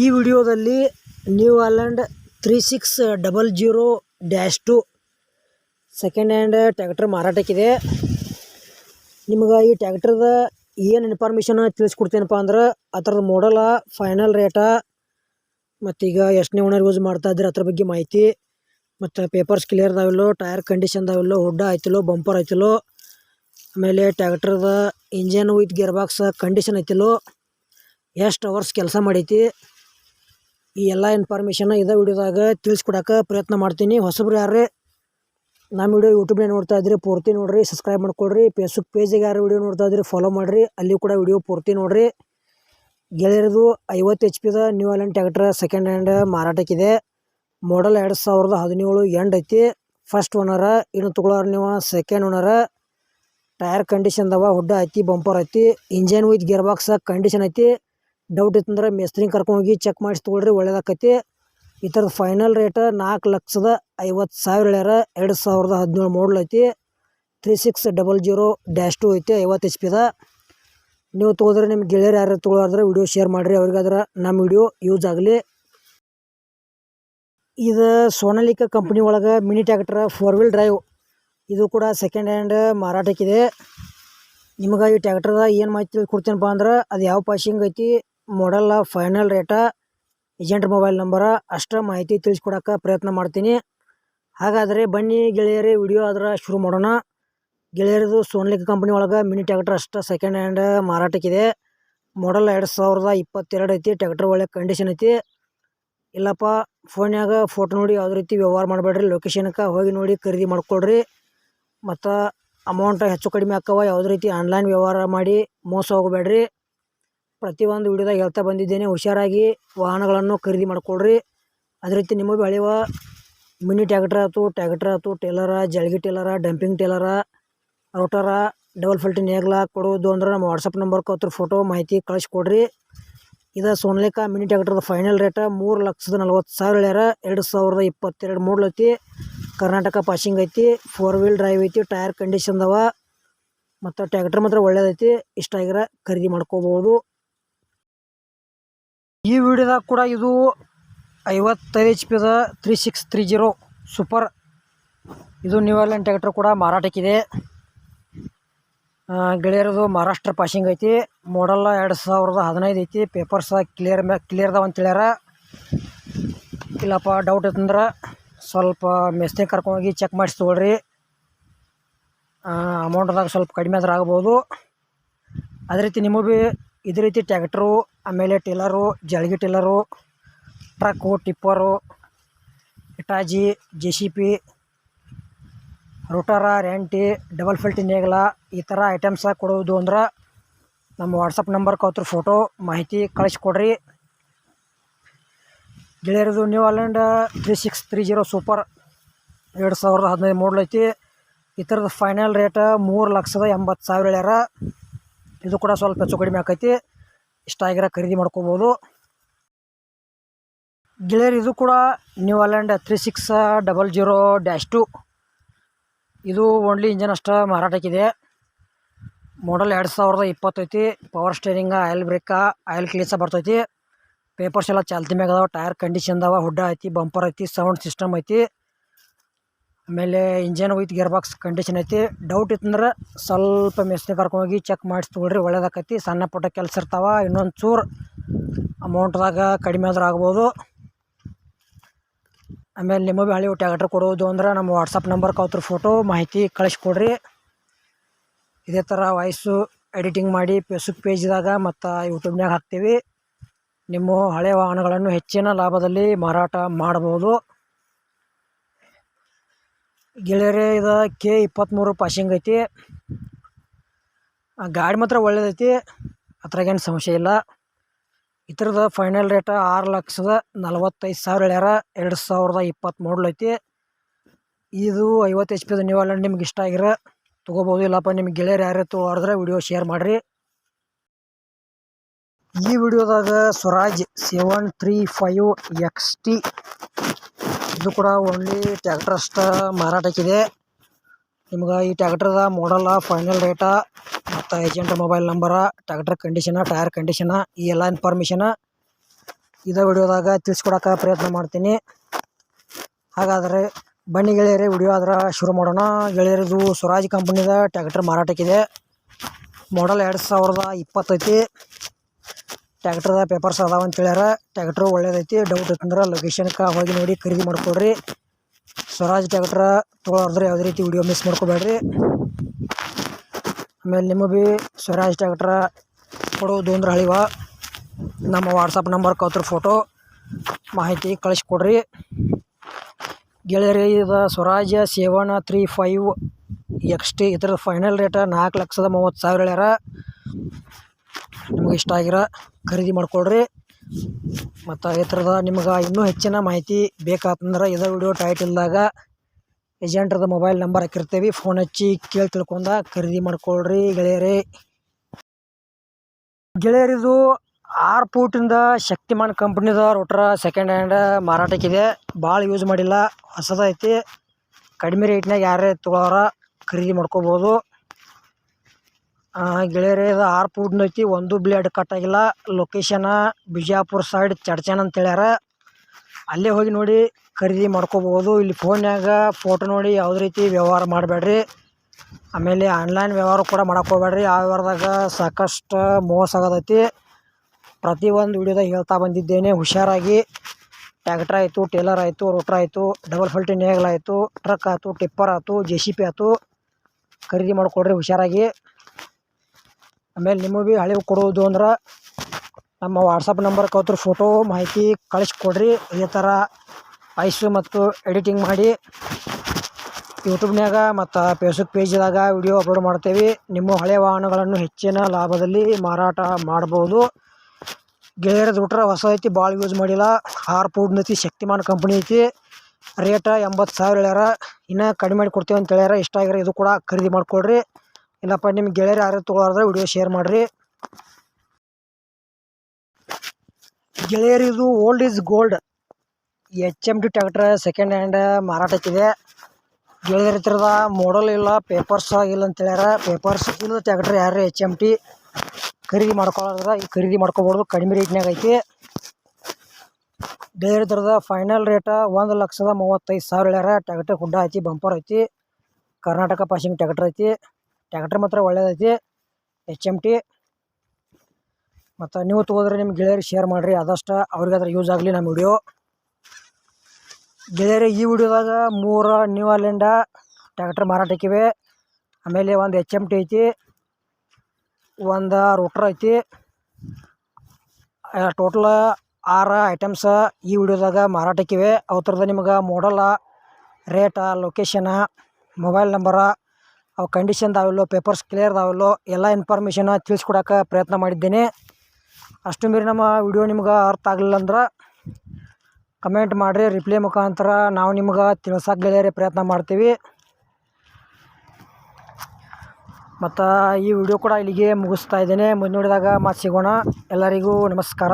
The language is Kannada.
ಈ ವಿಡಿಯೋದಲ್ಲಿ New Holland three six double zero dash two second hand tractor ಮಾರಾಟಕ್ಕಿದೆ. ನಿಮ್ಗೆ ಈ ಟ್ಯಾಕ್ಟರ್ದ ಏನು ಇನ್ಫಾರ್ಮೇಷನ್ ತಿಳಿಸ್ಕೊಡ್ತೀನಪ್ಪ ಅಂದ್ರೆ ಅದ್ರದ್ದು ಮಾಡಲ ಫೈನಲ್ ರೇಟ ಮತ್ತೀಗ ಎಷ್ಟನೇ ಓನರ್ ಯೂಸ್ ಮಾಡ್ತಾ ಇದ್ರೆ ಅದ್ರ ಬಗ್ಗೆ ಮಾಹಿತಿ, ಮತ್ತು ಪೇಪರ್ಸ್ ಕ್ಲಿಯರ್ ಅದಾವಿಲ್ಲೋ ಟೈರ್ ಕಂಡೀಷನ್ ಅದಾವಿಲ್ಲೋ ಹುಡ್ಡ ಆಯ್ತಿಲ್ಲೋ ಬಂಪರ್ ಆಯ್ತಿಲ್ಲೋ ಆಮೇಲೆ ಟ್ಯಾಕ್ಟರ್ದ engine with gear box condition ಐತಿಲ್ಲೋ ಎಷ್ಟು ಅವರ್ಸ್ ಕೆಲಸ ಮಾಡೈತಿ ಈ ಎಲ್ಲ ಇನ್ಫಾರ್ಮೇಷನ್ ಇದೇ ವಿಡಿಯೋದಾಗ ತಿಳಿಸ್ಕೊಡಕ್ಕೆ ಪ್ರಯತ್ನ ಮಾಡ್ತೀನಿ. ಹೊಸಬ್ರು ಯಾರೇ ನಮ್ಮ ವಿಡಿಯೋ ಯೂಟ್ಯೂಬ್ನೇ ನೋಡ್ತಾ ಇದ್ರಿ, ಪೂರ್ತಿ ನೋಡಿರಿ ಸಬ್ಸ್ಕ್ರೈಬ್ ಮಾಡ್ಕೊಳ್ರಿ ಫೇಸ್ಬುಕ್ ಪೇಜಿಗೆ ಯಾರು ವಿಡಿಯೋ ನೋಡ್ತಾ ಇದ್ರಿ ಫಾಲೋ ಮಾಡಿರಿ, ಅಲ್ಲಿ ಕೂಡ ವಿಡಿಯೋ ಪೂರ್ತಿ ನೋಡ್ರಿ. ಗೆಳೆಯರದು ಐವತ್ತು H ಪಿದ New Holland tractor second hand ಮಾರಾಟಕ್ಕಿದೆ model ಎರಡು ಸಾವಿರದ ಹದಿನೇಳು ಎಂಡ್ ಐತಿ. ಫಸ್ಟ್ ಓನರ ಇನ್ನು ತೊಗೊಳೋರು ನೀವು ಸೆಕೆಂಡ್ ಓನರ ಟೈರ್ ಕಂಡೀಷನ್ದವ ಹುಡ್ಡ ಐತಿ ಬಂಪರ್ ಐತಿ. Engine with gear box condition ಐತಿ. ಡೌಟ್ ಇತ್ತಂದ್ರೆ ಮೇಸ್ತ್ರಿ ಕರ್ಕೊಂಡೋಗಿ ಚೆಕ್ ಮಾಡಿಸಿ ತೊಗೊಳ್ರಿ, ಒಳ್ಳೇದಾಕೈತಿ. ಈ ಥರದ ಫೈನಲ್ ರೇಟ್ ನಾಲ್ಕು ಲಕ್ಷದ ಐವತ್ತು ಸಾವಿರ ಹೇಳ್ಯಾರ, ಎರಡು ಸಾವಿರದ ಹದಿನೇಳು ಮಾಡಲ್ ಐತಿ. Three six double zero dash two ಐತಿ, ಐವತ್ತು ಎಚ್ ಪಿದ ನೀವು ತೊಗೋದ್ರೆ ನಿಮ್ಮ ಗೆಳೆಯರು ಯಾರು ತೊಗೊಳಾದ್ರೆ ವಿಡಿಯೋ ಶೇರ್ ಮಾಡಿರಿ, ಅವ್ರಿಗಾದ್ರೆ ನಮ್ಮ ವಿಡಿಯೋ ಯೂಸ್ ಆಗಲಿ. ಇದು ಸೋನಾಲಿಕ ಕಂಪ್ನಿ ಒಳಗೆ mini tractor four wheel drive ಇದು ಕೂಡ ಸೆಕೆಂಡ್ ಹ್ಯಾಂಡ್ ಮಾರಾಟಕ್ಕಿದೆ. ನಿಮಗೆ ಈ ಟ್ಯಾಕ್ಟ್ರದ ಏನು ಮಾಹಿತಿ ಕೊಡ್ತೀನಪ್ಪ ಅಂದ್ರೆ, ಅದು ಯಾವ ಪಾಶಿಂಗ್ ಐತಿ? ಮಾಡಲ್ಲ final rate agent mobile number ಅಷ್ಟೇ ಮಾಹಿತಿ ತಿಳಿಸ್ಕೊಡಕ್ಕೆ ಪ್ರಯತ್ನ ಮಾಡ್ತೀನಿ. ಹಾಗಾದರೆ ಬನ್ನಿ ಗೆಳೆಯರೇ ವಿಡಿಯೋ ಅದರ ಶುರು ಮಾಡೋಣ. ಗೆಳೆಯರದು ಸೋನ್ಲಿಕ್ ಕಂಪ್ನಿ ಒಳಗೆ ಮಿನಿ ಟ್ಯಾಕ್ಟರ್ ಅಷ್ಟೇ ಸೆಕೆಂಡ್ ಹ್ಯಾಂಡ್ ಮಾರಾಟಕ್ಕಿದೆ. ಮಾಡಲ್ ಎರಡು ಸಾವಿರದ ಇಪ್ಪತ್ತೆರಡು ಐತಿ ಟ್ಯಾಕ್ಟರ್ ಒಳ್ಳೆ ಕಂಡೀಷನ್ ಐತಿ. ಇಲ್ಲಪ್ಪ ಫೋನ್ಯಾಗ ಫೋಟೋ ನೋಡಿ ಯಾವುದೇ ರೀತಿ ವ್ಯವಹಾರ ಮಾಡಬೇಡ್ರಿ ಲೊಕೇಶನ್ಗೆ ಹೋಗಿ ನೋಡಿ ಖರೀದಿ ಮಾಡ್ಕೊಳ್ರಿ. ಮತ್ತು ಅಮೌಂಟ್ ಹೆಚ್ಚು ಕಡಿಮೆ ಆಕ್ಕವ, ಯಾವುದೇ ರೀತಿ ಆನ್ಲೈನ್ ವ್ಯವಹಾರ ಮಾಡಿ ಮೋಸ ಹೋಗಬೇಡ್ರಿ. ಪ್ರತಿಯೊಂದು ವಿಡಿಯೋದಾಗ ಹೇಳ್ತಾ ಬಂದಿದ್ದೇನೆ, ಹುಷಾರಾಗಿ ವಾಹನಗಳನ್ನು ಖರೀದಿ ಮಾಡಿಕೊಳ್ಳ್ರಿ ಅದೇ ರೀತಿ ನಿಮಗೆ ಬೆಳೆಯುವ ಮಿನಿ ಟ್ಯಾಕ್ಟ್ರ್ ಆಯ್ತು ಟ್ಯಾಕ್ಟ್ರ್ ಆಯ್ತು, ಟೇಲರ, ಜಲ್ಗಿ ಟೇಲರ, ಡಂಪಿಂಗ್ ಟೇಲರ, ರೋಟರ, ಡಬಲ್ ಫಿಲ್ಟಿ ನೇಗ್ಲ ಕೊಡೋದು ಅಂದ್ರೆ ನಮ್ಮ ವಾಟ್ಸಪ್ ನಂಬರ್ ಕೊತ್ತರ ಫೋಟೋ ಮಾಹಿತಿ ಕಳಿಸ್ಕೊಡ್ರಿ. ಇದು ಸೋನ್ಲಿಕಾ ಮಿನಿ ಟ್ಯಾಕ್ಟ್ರದ ಫೈನಲ್ ರೇಟ ಮೂರು ಲಕ್ಷದ ನಲ್ವತ್ತು ಸಾವಿರ ಹೇಳ್ಯಾರ, ಎರಡು ಸಾವಿರದ ಇಪ್ಪತ್ತೆರಡು ಮೂಡ್ಲ್ ಕರ್ನಾಟಕ ಪಾಸಿಂಗ್ ಐತಿ ಫೋರ್ ವೀಲ್ ಡ್ರೈವ್ ಐತಿ ಟೈರ್ ಕಂಡೀಷನ್ ಅವ ಮತ್ತು ಟ್ಯಾಕ್ಟ್ರ್ ಮಾತ್ರ ಒಳ್ಳೇದೈತಿ, ಇಷ್ಟ ಆಗಿರ ಖರೀದಿ ಮಾಡ್ಕೋಬೋದು. ಈ ವಿಡಿಯೋದಾಗ ಕೂಡ ಇದು ಐವತ್ತೈದು H ಪಿದ three six three zero super ಇದು ನ್ಯೂ ಆರ್ಲೆನ್ ಟ್ಯಾಕ್ಟ್ರ್ ಕೂಡ ಮಾರಾಟಕ್ಕಿದೆ. ಗೆಳೆಯರದು ಮಹಾರಾಷ್ಟ್ರ ಪಾಸಿಂಗ್ ಐತಿ. ಮಾಡಲ್ ಎರಡು ಸಾವಿರದ ಹದಿನೈದು ಐತಿ. ಪೇಪರ್ಸ್ ಕ್ಲಿಯರ್ ಮ್ಯಾ ಕ್ಲಿಯರ್ ಅದಾವ ಅಂತ ಹೇಳ್ಯಾರ. ಇಲ್ಲಪ್ಪ ಡೌಟ್ ಇತ್ತಂದ್ರೆ ಸ್ವಲ್ಪ ಮೆಸ್ತೆ ಕರ್ಕೊಂಡೋಗಿ ಚೆಕ್ ಮಾಡಿಸಿ ತೊಗೊಳ್ರಿ. ಅಮೌಂಟ್ದಾಗ ಸ್ವಲ್ಪ ಕಡಿಮೆ ಆದ್ರೆ ಆಗ್ಬೋದು. ಅದೇ ರೀತಿ ನಿಮಗೂ ಭೀ ಇದೇ ರೀತಿ ಟ್ಯಾಕ್ಟ್ರು, ಆಮೇಲೆ ಟಿಲ್ಲರು, ಜಳಗಿ ಟಿಲ್ಲರು, ಟ್ರಕ್ಕು, ಟಿಪ್ಪರು ಇಟಾಜಿ ಜೆ ಸಿ ಪಿ, ರೋಟರ ರ್ಯಾಂಟಿ ಡಬಲ್ ಫಿಲ್ಟಿ ನೇಗಲ, ಈ ಥರ ಐಟಮ್ಸ ಕೊಡೋದು ಅಂದ್ರೆ ನಮ್ಮ ವಾಟ್ಸಪ್ ನಂಬರ್ ಅವ್ರ ಫೋಟೋ, ಮಾಹಿತಿ ಕಳಿಸ್ಕೊಡ್ರಿ. ಗೆಳೆಯರದು, new Holland three six three zero super ಎರಡು ಸಾವಿರದ ಹದಿನೈದು ಐತಿ. ಈ ಥರದ ಫೈನಲ್ ರೇಟ್ ಮೂರು ಲಕ್ಷದ ಎಂಬತ್ತು ಸಾವಿರ ಹೇಳ್ಯಾರ. ಇದು ಕೂಡ ಸ್ವಲ್ಪ ಹೆಚ್ಚು ಕಡಿಮೆ ಆಕೈತಿ. ಇಷ್ಟ ಆಗಿರ ಖರೀದಿ ಮಾಡ್ಕೋಬೋದು. ಗೆಳೆಯರು, ಇದು ಕೂಡ new Holland three six double zero dash two ಇದು ಓನ್ಲಿ ಇಂಜನ್ ಅಷ್ಟೇ ಮಾರಾಟಕ್ಕಿದೆ. ಮಾಡಲ್ ಎರಡು ಸಾವಿರದ ಇಪ್ಪತ್ತೈತಿ power steering oil brake oil ಕ್ಲೀಸ ಬರ್ತೈತಿ. ಪೇಪರ್ಸ್ ಎಲ್ಲ ಚಾಲ್ತಿ ಮ್ಯಾಗ ಅದಾವ ಟೈರ್ ಕಂಡೀಷನ್ ಅದಾವ ಹುಡ್ಡ ಐತಿ ಬಂಪರ್ ಐತಿ ಸೌಂಡ್ ಸಿಸ್ಟಮ್ ಐತಿ. ಆಮೇಲೆ ಇಂಜನ್ ಹೋಯ್ತು ಗೇರ್ ಬಾಕ್ಸ್ ಕಂಡೀಷನ್ ಐತಿ. ಡೌಟ್ ಇತ್ತಂದ್ರೆ ಸ್ವಲ್ಪ ಮೆಸ್ನೆ ಕರ್ಕೊಂಡೋಗಿ ಚೆಕ್ ಮಾಡಿಸಿ ತೊಗೊಳ್ರಿ, ಒಳ್ಳೇದಾಕೈತಿ. ಸಣ್ಣ ಪುಟ್ಟ ಕೆಲಸ ಇರ್ತಾವ ಇನ್ನೊಂದು ಚೂರು ಅಮೌಂಟ್ದಾಗ ಕಡಿಮೆ ಆದ್ರೆ ಆಗ್ಬೋದು. ಆಮೇಲೆ ನಿಮಗೆ ಹಳೆ ಟ್ಯಾಕ್ಟ್ರ್ ಕೊಡೋದು ಅಂದ್ರೆ ನಮ್ಮ ವಾಟ್ಸಪ್ ನಂಬರ್ ಕೌತ್ರ ಫೋಟೋ ಮಾಹಿತಿ ಕಳಿಸ್ಕೊಡ್ರಿ. ಇದೇ ಥರ ವಾಯ್ಸು ಎಡಿಟಿಂಗ್ ಮಾಡಿ ಫೇಸ್ಬುಕ್ ಪೇಜ್ದಾಗ ಮತ್ತು ಯೂಟ್ಯೂಬ್ನಾಗ ಹಾಕ್ತೀವಿ. ನಿಮ್ಮ ಹಳೆ ವಾಹನಗಳನ್ನು ಹೆಚ್ಚಿನ ಲಾಭದಲ್ಲಿ ಮಾರಾಟ ಮಾಡ್ಬೋದು. ಗೆಳೆಯರೇ, ಇದು ಕೆ ಇಪ್ಪತ್ತ್ಮೂರು ಪಾಸಿಂಗ್ ಐತಿ. ಗಾಡಿ ಮಾತ್ರ ಒಳ್ಳೇದೈತಿ. ಅದ್ರಾಗೇನು ಸಮಸ್ಯೆ ಇಲ್ಲ. ಇದ್ರದ್ದು ಫೈನಲ್ ರೇಟ ಆರು ಲಕ್ಷದ ನಲವತ್ತೈದು ಸಾವಿರ ಹೇಳ್ಯಾರ. ಎರಡು ಸಾವಿರದ ಇಪ್ಪತ್ತು ಐತಿ. ಇದು ಐವತ್ತು ಎಚ್ ಪಿದು ನೀವು ನಿಮ್ಗೆ ಇಷ್ಟ ಆಗಿರ, ತೊಗೋಬೋದು. ಇಲ್ಲಪ್ಪ, ನಿಮ್ಗೆ ಗೆಳೆಯರು ಯಾರು ತೊಗೊಳಿದ್ರೆ ವಿಡಿಯೋ ಶೇರ್ ಮಾಡಿರಿ. ಈ ವಿಡಿಯೋದಾಗ Swaraj seven three five X T ಇದು ಕೂಡ ಓನ್ಲಿ ಟ್ಯಾಕ್ಟರ್ ಅಷ್ಟ ಮಾರಾಟಕ್ಕಿದೆ ನಿಮ್ಗೆ ಈ ಟ್ಯಾಕ್ಟ್ರದ ಮಾಡಲ್ಲ ಫೈನಲ್ ರೇಟ ಮತ್ತು agent mobile number tractor condition tyre condition ಈ ಎಲ್ಲ ಇನ್ಫಾರ್ಮೇಷನ ಇದೇ ವಿಡಿಯೋದಾಗ ತಿಳಿಸ್ಕೊಡೋಕೆ ಪ್ರಯತ್ನ ಮಾಡ್ತೀನಿ. ಹಾಗಾದರೆ ಬನ್ನಿ ಗೆಳೆಯರೆ ವಿಡಿಯೋ ಆದ್ರೆ ಶುರು ಮಾಡೋಣ. ಗೆಳೆಯರಿದು ಸ್ವರಾಜ್ ಕಂಪ್ನಿದ ಟ್ಯಾಕ್ಟರ್ ಮಾರಾಟಕ್ಕಿದೆ. ಮಾಡಲ್ ಎರಡು ಸಾವಿರದ ಇಪ್ಪತ್ತೈತಿ. ಟ್ಯಾಕ್ಟ್ರದ ಪೇಪರ್ಸ್ ಅದಾವ ಅಂತ ಹೇಳ್ಯಾರ. ಟ್ಯಾಕ್ಟ್ರು ಒಳ್ಳೇದೈತಿ. ಡೌಟ್ ಇತ್ತಂದ್ರೆ ಲೊಕೇಶನ್ಗೆ ಹೋಗಿ ನೋಡಿ ಖರೀದಿ ಮಾಡ್ಕೊಡ್ರಿ. ಸ್ವರಾಜ್ ಟ್ಯಾಕ್ಟ್ರ ತೊಗೊಳೋದ್ರೆ ಯಾವುದೇ ರೀತಿ ವಿಡಿಯೋ ಮಿಸ್ ಮಾಡ್ಕೋಬೇಡ್ರಿ. ಆಮೇಲೆ ನಿಮಗೆ ಭೀ ಸ್ವರಾಜ್ ಟ್ಯಾಕ್ಟ್ರ ಕೊಡೋದು ಅಂದ್ರೆ ಹಳಿವ ನಮ್ಮ ವಾಟ್ಸಪ್ ನಂಬರ್ ಕೌತ್ರ ಫೋಟೋ ಮಾಹಿತಿ ಕಳಿಸ್ಕೊಡ್ರಿ. ಗೆಳೆಯರಿ, ಇದು Swaraj seven three five X T ಇದ್ರದ್ದು ಫೈನಲ್ ರೇಟ ನಾಲ್ಕು ಲಕ್ಷದ ಮೂವತ್ತು ಸಾವಿರ ಹೇಳ್ಯಾರ. ನಿಮ್ಗೆ ಇಷ್ಟ ಆಗಿರೋ ಖರೀದಿ ಮಾಡ್ಕೊಳ್ರಿ. ಮತ್ತು ಈ ಥರದ ನಿಮ್ಗೆ ಇನ್ನೂ ಹೆಚ್ಚಿನ ಮಾಹಿತಿ ಬೇಕಾತಂದ್ರೆ ಇದೇ ವಿಡಿಯೋ ಟೈಟಲ್ದಾಗ ಏಜೆಂಟ್ರದ ಮೊಬೈಲ್ ನಂಬರ್ ಹಾಕಿರ್ತೀವಿ. ಫೋನ್ ಹಚ್ಚಿ ಕೇಳಿ ತಿಳ್ಕೊಂಡ ಖರೀದಿ ಮಾಡ್ಕೊಳ್ರಿ ಗೆಳೆಯರೇ. ಗೆಳೆಯರಿದು ಆರು ಪೂಟಿಂದ ಶಕ್ತಿಮಾನ್ ಕಂಪ್ನಿದ ರೋಟ್ರ ಸೆಕೆಂಡ್ ಹ್ಯಾಂಡ್ ಮಾರಾಟಕ್ಕಿದೆ ಭಾಳ ಯೂಸ್ ಮಾಡಿಲ್ಲ. ಹೊಸದೈತಿ. ಕಡಿಮೆ ರೇಟ್ನಾಗ ಯಾರೇ ತೊಗೊಳೋರ ಖರೀದಿ ಮಾಡ್ಕೋಬೋದು. ಗೆಳೆಯರೇ, ಇದು ಆರು ಫೂಟ್ನ ಐತಿ, ಒಂದು ಬ್ಲೇಡ್ ಕಟ್ ಆಗಿಲ್ಲ. ಲೊಕೇಶನ ಬಿಜಾಪುರ ಸೈಡ್ ಚಡ್ಚನ್ ಅಂತ ಹೇಳ್ಯಾರ. ಅಲ್ಲೇ ಹೋಗಿ ನೋಡಿ ಖರೀದಿ ಮಾಡ್ಕೋಬೋದು. ಇಲ್ಲಿ ಫೋನ್ಯಾಗ ಫೋಟೋ ನೋಡಿ ಯಾವುದೇ ರೀತಿ ವ್ಯವಹಾರ ಮಾಡಬೇಡ್ರಿ. ಆಮೇಲೆ ಆನ್ಲೈನ್ ವ್ಯವಹಾರ ಕೂಡ ಮಾಡಕ್ಕೆ ಹೋಗ್ಬೇಡ್ರಿ. ಆ ವ್ಯವಹಾರದಾಗ ಸಾಕಷ್ಟು ಮೋಸ ಆಗತೈತಿ ಪ್ರತಿಯೊಂದು ವಿಡಿಯೋದಾಗ ಹೇಳ್ತಾ ಬಂದಿದ್ದೇನೆ, ಹುಷಾರಾಗಿ. ಟ್ಯಾಕ್ಟ್ರ್ ಆಯಿತು ಟೇಲರ್ ಆಯಿತು ರೋಟ್ರ್ ಆಯಿತು ಡಬಲ್ ಫಲ್ಟಿ ಆಯಿತು ಟ್ರಕ್ ಆಯ್ತು, ಟಿಪ್ಪರ್ ಆಯ್ತು ಜೆ ಸಿ ಪಿ ಆಯ್ತು. ಖರೀದಿ ಮಾಡಿಕೊಡ್ರಿ ಹುಷಾರಾಗಿ. ಆಮೇಲೆ ನಿಮಗೆ ಭೀ ಹಳೆ ಕೊಡೋದು ಅಂದ್ರೆ ನಮ್ಮ ವಾಟ್ಸಪ್ ನಂಬರ್ ಕೌತ್ರ ಫೋಟೋ ಮಾಹಿತಿ ಕಳಿಸ್ಕೊಡ್ರಿ. ಇದೇ ಥರ ಐಸು ಮತ್ತು ಎಡಿಟಿಂಗ್ ಮಾಡಿ ಯೂಟ್ಯೂಬ್ನಾಗ ಮತ್ತು ಫೇಸ್ಬುಕ್ ಪೇಜ್ದಾಗ ವಿಡಿಯೋ ಅಪ್ಲೋಡ್ ಮಾಡ್ತೇವೆ. ನಿಮ್ಮ ಹಳೆ ವಾಹನಗಳನ್ನು ಹೆಚ್ಚಿನ ಲಾಭದಲ್ಲಿ ಮಾರಾಟ ಮಾಡ್ಬೋದು. ಗೆಳೆಯರ ದುಟ್ರ ಹೊಸ ಐತಿ, ಭಾಳ ಯೂಸ್ ಮಾಡಿಲ್ಲ. ಹಾರ್ ಫುಡ್ ಐತಿ ಶಕ್ತಿಮಾನ್ ಕಂಪ್ನಿ ಐತಿ. ರೇಟ ಎಂಬತ್ತು ಸಾವಿರ ಹೇಳ್ಯಾರ. ಇನ್ನೂ ಕಡಿಮೆ ಮಾಡಿ ಕೊಡ್ತೀವಿ ಅಂತ ಹೇಳ್ಯಾರ. ಇಷ್ಟ ಆಗ್ಯಾರ ಇದು ಕೂಡ ಖರೀದಿ ಮಾಡ್ಕೊಳ್ರಿ ಇಲ್ಲಪ್ಪ ನಿಮ್ಮ ಗೆಳೆಯರು ಯಾರು ತೊಗೊಳಾರ್ದ್ರೆ ವಿಡಿಯೋ ಶೇರ್ ಮಾಡಿರಿ. ಗೆಳೆಯರಿದು old is gold H M T tractor second hand ಮಾರಾಟಕ್ಕಿದೆ ಗೆಳೆಯರ ಹತ್ರದ ಮಾಡಲ್ ಇಲ್ಲ ಪೇಪರ್ಸ್ ಆಗಿಲ್ಲ ಅಂತ ಹೇಳ್ಯಾರ. ಪೇಪರ್ಸ್ ಇಲ್ಲ ಟ್ಯಾಕ್ಟ್ರ್ ಯಾರು ಎಚ್ ಎಂ ಟಿ ಖರೀದಿ ಮಾಡ್ಕೊಳ್ಳೋದ್ರ ಈ ಖರೀದಿ ಮಾಡ್ಕೋಬೋದು, ಕಡಿಮೆ ರೇಟ್ನಾಗ ಐತಿ. ಗೆಳೆಯರ ಥರದ ಫೈನಲ್ ರೇಟ ಒಂದು ಲಕ್ಷದ ಮೂವತ್ತೈದು ಸಾವಿರ ಹೇಳ್ಯಾರ. ಟ್ಯಾಕ್ಟ್ರ್ ಹುಡ್ಡ ಐತಿ ಬಂಪರ್ ಐತಿ. ಕರ್ನಾಟಕ ಪಾಸಿಂಗ್ ಟ್ಯಾಕ್ಟ್ರ್ ಐತಿ. ಟ್ಯಾಕ್ಟ್ರ್ ಮಾತ್ರ ಒಳ್ಳೇದೈತಿ ಎಚ್ ಎಂ ಟಿ ಮತ್ತು ನೀವು ತೊಗೋದ್ರೆ ನಿಮ್ಮ ಗೆಳೆಯರಿಗೆ ಶೇರ್ ಮಾಡಿರಿ, ಆದಷ್ಟು ಅವ್ರಿಗೆ ಅದ್ರ ಯೂಸ್ ಆಗಲಿ ನಮ್ಮ ವಿಡಿಯೋ ಗೆಳೆಯರಿಗೆ ಈ ವಿಡಿಯೋದಾಗ ಮೂರು ನ್ಯೂ ಅಲೆಂಡ ಟ್ಯಾಕ್ಟ್ರ್ ಮಾರಾಟಕ್ಕಿವೆ. ಆಮೇಲೆ ಒಂದು ಎಚ್ ಎಂ ಟಿ ಐತಿ, ಒಂದು ರೋಟ್ರ್ ಐತಿ. ಟೋಟಲ್ ಆರು ಐಟಮ್ಸ ಈ ವಿಡಿಯೋದಾಗ ಮಾರಾಟಕ್ಕಿವೆ. ಅವು ನಿಮ್ಗೆ ಮಾಡಲ ರೇಟ ಲೊಕೇಶನ ಮೊಬೈಲ್ ನಂಬರ ಅವು ಕಂಡೀಷನ್ ಅದಾವಿಲ್ಲೋ ಪೇಪರ್ಸ್ ಕ್ಲಿಯರ್ ಅದಾವಿಲ್ಲೋ ಎಲ್ಲ ಇನ್ಫಾರ್ಮೇಷನ್ ತಿಳಿಸ್ಕೊಡಕ್ಕೆ ಪ್ರಯತ್ನ ಮಾಡಿದ್ದೇನೆ. ಅಷ್ಟು ಮೀರಿ ನಮ್ಮ ವಿಡಿಯೋ ನಿಮ್ಗೆ ಅರ್ಥ ಆಗಲಿಲ್ಲ ಅಂದ್ರೆ ಕಮೆಂಟ್ ಮಾಡಿರಿ ರಿಪ್ಲೈ ಮುಖಾಂತರ ನಾವು ನಿಮ್ಗೆ ತಿಳಿಸೋಕೆ ಪ್ರಯತ್ನ ಮಾಡ್ತೀವಿ. ಮತ್ತು ಈ ವಿಡಿಯೋ ಕೂಡ ಇಲ್ಲಿಗೆ ಮುಗಿಸ್ತಾ ಇದ್ದೇನೆ. ಮುಂದೆ ನೋಡಿದಾಗ ಮತ್ತೆ ಸಿಗೋಣ. ಎಲ್ಲರಿಗೂ ನಮಸ್ಕಾರ.